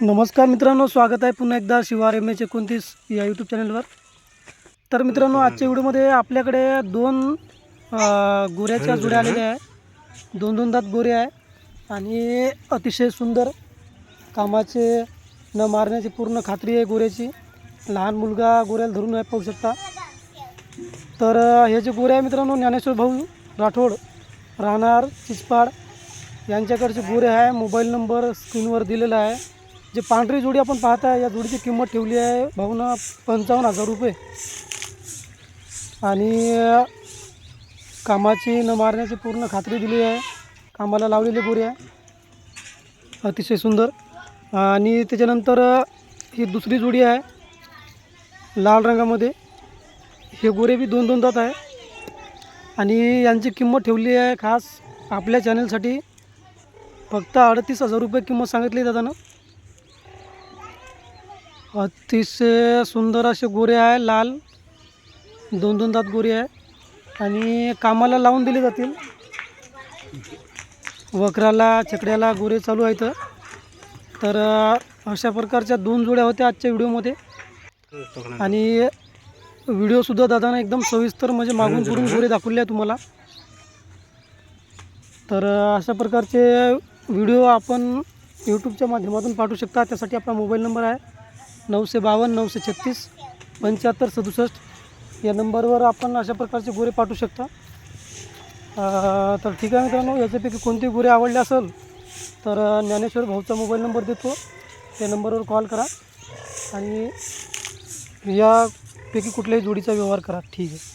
नमस्कार मित्रांनो स्वागत आहे पुन्हा एकदा शिवार एम एच एकोणतीस या यूट्यूब चॅनलवर तर मित्रांनो आजच्या व्हिडिओमध्ये आपल्याकडे दोन गोऱ्याच्या जुड्या आलेल्या आहे दोन दोन दात गोरे आहे आणि अतिशय सुंदर कामाचे न मारण्याची पूर्ण खात्री आहे गोऱ्याची. लहान मुलगा गोऱ्याला धरून आहे पाहू शकता. तर हे जे गोरे आहे मित्रांनो ज्ञानेश्वर भाऊ राठोड राहणार चिचपाड यांच्याकडचे गोरे आहे. मोबाईल नंबर स्क्रीनवर दिलेला आहे. जे पांढरी जोडी आपण पाहत आहे या जोडीची किंमत ठेवली आहे भाऊनं पंचावन्न हजार रुपये. आणि कामाची न मारण्याची पूर्ण खात्री दिली आहे. कामाला लावलेले गोरी आहे. अतिशय सुंदर. आणि त्याच्यानंतर ही दुसरी जोडी आहे लाल रंगामध्ये. हे गोरे बी दोन दोन दात आहे. आणि यांची किंमत ठेवली आहे खास आपल्या चॅनलसाठी फक्त अडतीस हजार रुपये किंमत सांगितली दादानं. अतिशय सुंदर असे गोरे आहे लाल. दोन दोन दात गोरे आहे. आणि कामाला लावून दिले जातील. वखराला छकड्याला गोरे चालू आहेत. तर अशा प्रकारच्या दोन जोड्या होत्या आजच्या व्हिडिओमध्ये. आणि व्हिडिओसुद्धा दादानं एकदम सविस्तर म्हणजे मागून पुढून गोरे दाखवले आहे तुम्हाला. तर अशा प्रकारचे व्हिडिओ आपण यूट्यूबच्या माध्यमातून पाठवू शकता. त्यासाठी आपला मोबाईल नंबर आहे नऊशे बावन्न नऊशे छत्तीस पंच्याहत्तर सदुसष्ट या नंबरवर आपण अशा प्रकारचे गोरे पाठवू शकता. तर ठीक आहे मित्रांनो याच्यापैकी कोणते गोरे आवडले असेल तर ज्ञानेश्वर भाऊचा मोबाईल नंबर देतो. त्या नंबरवर कॉल करा आणि यापैकी कुठल्याही जोडीचा व्यवहार करा. ठीक आहे.